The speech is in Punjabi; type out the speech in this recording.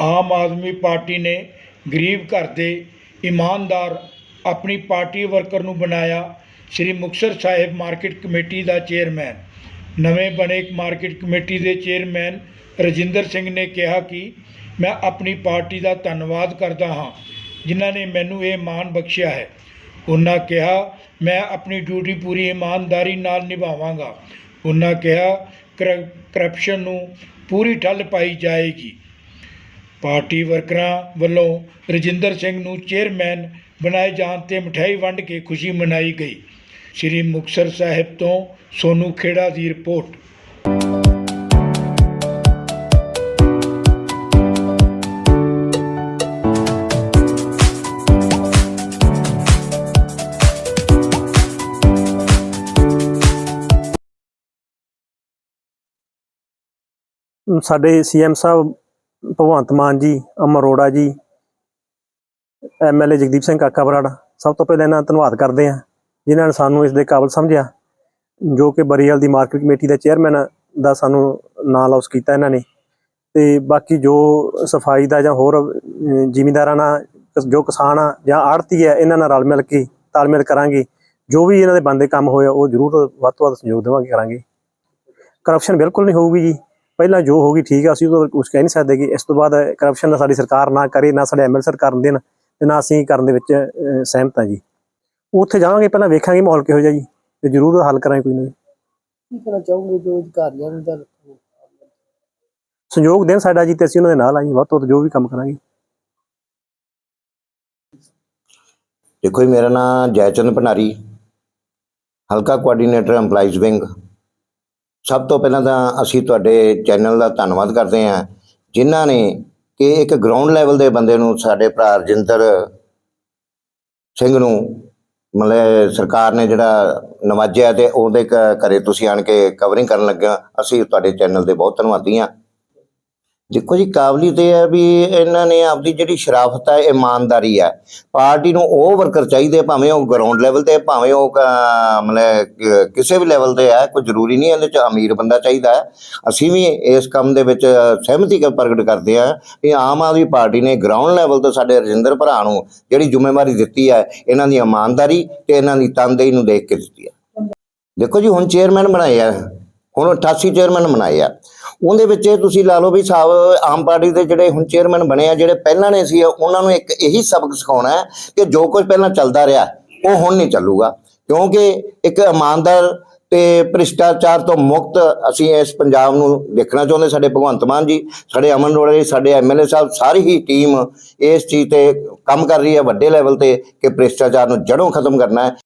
ਆਮ ਆਦਮੀ ਪਾਰਟੀ ਨੇ ਗਰੀਬ ਘਰ ਦੇ ਇਮਾਨਦਾਰ ਆਪਣੀ ਪਾਰਟੀ ਵਰਕਰ ਨੂੰ ਬਣਾਇਆ ਸ੍ਰੀ ਮੁਕਤਸਰ ਸਾਹਿਬ ਮਾਰਕੀਟ ਕਮੇਟੀ ਦਾ ਚੇਅਰਮੈਨ। ਨਵੇਂ ਬਣੇ ਮਾਰਕੀਟ ਕਮੇਟੀ ਦੇ ਚੇਅਰਮੈਨ ਰਜਿੰਦਰ ਸਿੰਘ ਨੇ ਕਿਹਾ ਕਿ ਮੈਂ ਆਪਣੀ ਪਾਰਟੀ ਦਾ ਧੰਨਵਾਦ ਕਰਦਾ ਹਾਂ, ਜਿਨ੍ਹਾਂ ਨੇ ਮੈਨੂੰ ਇਹ ਮਾਣ ਬਖਸ਼ਿਆ ਹੈ। ਉਹਨਾਂ ਕਿਹਾ, ਮੈਂ ਆਪਣੀ ਡਿਊਟੀ ਪੂਰੀ ਇਮਾਨਦਾਰੀ ਨਾਲ ਨਿਭਾਵਾਂਗਾ। ਉਹਨਾਂ ਕਿਹਾ ਕਰਪਸ਼ਨ ਨੂੰ ਪੂਰੀ ਠੱਲ ਪਾਈ ਜਾਏਗੀ। ਪਾਰਟੀ ਵਰਕਰਾਂ ਵੱਲੋਂ ਰਜਿੰਦਰ ਸਿੰਘ ਨੂੰ ਚੇਅਰਮੈਨ ਬਣਾਏ ਜਾਣ ਤੇ ਮਠਿਆਈ ਵੰਡ ਕੇ ਖੁਸ਼ੀ ਮਨਾਈ ਗਈ। ਸ੍ਰੀ ਮੁਕਤਸਰ ਸਾਹਿਬ ਤੋਂ ਸੋਨੂ ਖੇੜਾ ਦੀ ਰਿਪੋਰਟ। ਸਾਡੇ ਸੀਐਮ ਸਾਹਿਬ ਭਗਵੰਤ ਮਾਨ ਜੀ ਅਮਰ ਅਰੋੜਾ ਜੀ ਐਮਐਲਏ ਜਗਦੀਪ ਸਿੰਘ ਕਾਕਾ ਬਰਾੜ ਸਭ ਤੋਂ ਪਹਿਲਾਂ ਇਹਨਾਂ ਦਾ ਧੰਨਵਾਦ ਕਰਦੇ ਹਾਂ ਜਿਨ੍ਹਾਂ ਨੇ ਸਾਨੂੰ ਇਸ ਦੇ ਕਾਬਲ ਸਮਝਿਆ ਜੋ ਕਿ ਬਰੀਅਲ ਦੀ ਮਾਰਕੀਟ ਕਮੇਟੀ ਦਾ ਚੇਅਰਮੈਨ ਦਾ ਸਾਨੂੰ ਨਾਂ ਲੌਸ ਕੀਤਾ ਇਹਨਾਂ ਨੇ। ਤੇ ਬਾਕੀ ਜੋ ਸਫ਼ਾਈ ਦਾ ਜਾਂ ਹੋਰ ਅਹ, ਜ਼ਿਮੀਂਦਾਰਾਂ ਨਾਲ ਜੋ ਕਿਸਾਨ ਆ ਜਾਂ ਆੜਤੀ ਹੈ ਇਹਨਾਂ ਨਾਲ ਰਲ ਮਿਲ ਕੇ ਤਾਲਮੇਲ ਕਰਾਂਗੇ। ਜੋ ਵੀ ਇਹਨਾਂ ਦੇ ਬੰਦੇ ਕੰਮ ਹੋਇਆ ਉਹ ਜ਼ਰੂਰ ਵੱਧ ਤੋਂ ਵੱਧ ਸਹਿਯੋਗ ਦੇਵਾਂਗੇ ਕਰਾਂਗੇ। ਕਰਪਸ਼ਨ ਬਿਲਕੁਲ ਨਹੀਂ ਹੋਊਗੀ ਜੀ। ਪਹਿਲਾਂ ਜੋ ਹੋਗੀ ਠੀਕ ਆ ਅਸੀਂ ਉਹ ਕੁਝ ਕਹਿ ਨਹੀਂ ਸਕਦੇ ਕਿ ਇਸ ਤੋਂ ਬਾਅਦ ਕਰਪਸ਼ਨ ਦਾ ਸਾਡੀ ਸਰਕਾਰ ਨਾ ਕਰੇ ਨਾ ਸਾਡੇ ਐਮਐਲ ਸਰਕਾਰ ਕਰਨ ਦੇਣ ਤੇ ਨਾ ਅਸੀਂ ਕਰਨ ਦੇ ਵਿੱਚ ਸਹਿਮਤ ਹਾਂ ਜੀ। ਉੱਥੇ ਜਾਵਾਂਗੇ ਪਹਿਲਾਂ ਵੇਖਾਂਗੇ ਮਾਹੌਲ ਕਿਹੋ ਜਿਹਾ ਜੀ ਤੇ ਜ਼ਰੂਰ ਹੱਲ ਕਰਾਂਗੇ ਕੋਈ ਨਾ। ਕੀ ਕਹਿਣਾ ਚਾਹੋਗੇ ਜੋ ਅਧਿਕਾਰੀਆਂ ਨੂੰ ਤਾਂ ਸੰਯੋਗ ਦੇਣ ਸਾਡਾ ਜੀ ਤੇ ਅਸੀਂ ਉਹਨਾਂ ਦੇ ਨਾਲ ਆ ਜੀ ਵੱਧ ਤੋਂ ਜੋ ਵੀ ਕੰਮ ਕਰਾਂਗੇ। ਦੇਖੋ ਜੀ ਮੇਰਾ ਨਾਮ ਜੈਚੰਦ ਭੰਡਾਰੀ ਹਲਕਾ ਕੋਆਰਡੀਨੇਟਰ EMPLOYEES ਵਿੰਗ ਸਭ ਤੋਂ ਪਹਿਲਾਂ ਤਾਂ ਅਸੀਂ ਤੁਹਾਡੇ ਚੈਨਲ ਦਾ ਧੰਨਵਾਦ ਕਰਦੇ ਹਾਂ, ਜਿਨ੍ਹਾਂ ਨੇ ਕਿ ਇੱਕ ਗਰਾਊਂਡ ਲੈਵਲ ਦੇ ਬੰਦੇ ਨੂੰ ਸਾਡੇ ਭਰਾ ਰਜਿੰਦਰ ਸਿੰਘ ਨੂੰ ਮਤਲਬ ਸਰਕਾਰ ਨੇ ਜਿਹੜਾ ਨਵਾਜਿਆ ਤੇ ਉਹਦੇ ਘ- ਘਰੇ ਤੁਸੀਂ ਆਣ ਕੇ ਕਵਰਿੰਗ ਕਰਨ ਲੱਗਿਆ ਅਸੀਂ ਤੁਹਾਡੇ ਚੈਨਲ ਦੇ ਬਹੁਤ ਧੰਨਵਾਦੀ ਹਾਂ। ਦੇਖੋ ਜੀ, ਕਾਬਲੀਅਤ ਇਹ ਹੈ ਵੀ ਇਹਨਾਂ ਨੇ ਆਪਦੀ ਜਿਹੜੀ ਸ਼ਰਾਫਤ ਹੈ, ਇਮਾਨਦਾਰੀ ਹੈ। ਪਾਰਟੀ ਨੂੰ ਉਹ ਵਰਕਰ ਚਾਹੀਦੇ ਭਾਵੇਂ ਉਹ ਗਰਾਊਂਡ ਲੈਵਲ ਤੇ ਭਾਵੇਂ ਉਹ ਮਤਲਬ ਕਿਸੇ ਵੀ ਲੈਵਲ ਤੇ ਹੈ ਕੋਈ ਜ਼ਰੂਰੀ ਨਹੀਂ ਇਹਦੇ ਚ ਅਮੀਰ ਬੰਦਾ ਚਾਹੀਦਾ ਹੈ। ਅਸੀਂ ਵੀ ਇਸ ਕੰਮ ਦੇ ਵਿੱਚ ਸਹਿਮਤੀ ਪ੍ਰਗਟ ਕਰਦੇ ਹਾਂ ਕਿ ਆਮ ਆਦਮੀ ਪਾਰਟੀ ਨੇ ਗਰਾਊਂਡ ਲੈਵਲ ਤੋਂ ਸਾਡੇ ਰਜਿੰਦਰ ਭਰਾ ਨੂੰ ਜਿਹੜੀ ਜ਼ਿੰਮੇਵਾਰੀ ਦਿੱਤੀ ਹੈ, ਇਹਨਾਂ ਦੀ ਇਮਾਨਦਾਰੀ ਤੇ ਇਹਨਾਂ ਦੀ ਤਨਦੇਹੀ ਨੂੰ ਦੇਖ ਕੇ ਦਿੱਤੀ ਹੈ। ਦੇਖੋ ਜੀ, ਹੁਣ ਚੇਅਰਮੈਨ ਬਣਾਏ ਆ, ਹੁਣ 88 ਚੇਅਰਮੈਨ ਬਣਾਏ ਆ। ਉਹਦੇ ਵਿੱਚ ਇਹ ਤੁਸੀਂ ਲਾ ਲਓ ਵੀ ਸਾਹਿਬ ਆਮ ਪਾਰਟੀ ਦੇ ਜਿਹੜੇ ਹੁਣ ਚੇਅਰਮੈਨ ਬਣੇ ਆ, ਜਿਹੜੇ ਪਹਿਲਾਂ ਨੇ ਸੀ, ਉਹਨਾਂ ਨੂੰ ਇੱਕ ਇਹੀ ਸਬਕ ਸਿਖਾਉਣਾ ਹੈ ਕਿ ਜੋ ਕੁਝ ਪਹਿਲਾਂ ਚੱਲਦਾ ਰਿਹਾ, ਉਹ ਹੁਣ ਨਹੀਂ ਚੱਲੂਗਾ। ਕਿਉਂਕਿ ਇੱਕ ਇਮਾਨਦਾਰ ਤੇ ਭ੍ਰਿਸ਼ਟਾਚਾਰ ਤੋਂ ਮੁਕਤ ਅਸੀਂ ਇਸ ਪੰਜਾਬ ਨੂੰ ਦੇਖਣਾ ਚਾਹੁੰਦੇ ਸਾਡੇ ਭਗਵੰਤ ਮਾਨ ਜੀ, ਸਾਡੇ ਅਮਨ ਅਰੋੜਾ ਜੀ, ਸਾਡੇ ਐਮਐਲਏ ਸਾਹਿਬ, ਸਾਰੀ ਹੀ ਟੀਮ ਇਸ ਚੀਜ਼ ਤੇ ਕੰਮ ਕਰ ਰਹੀ ਹੈ ਵੱਡੇ ਲੈਵਲ ਤੇ ਕਿ ਭ੍ਰਿਸ਼ਟਾਚਾਰ ਨੂੰ ਜੜੋਂ ਖਤਮ ਕਰਨਾ ਹੈ।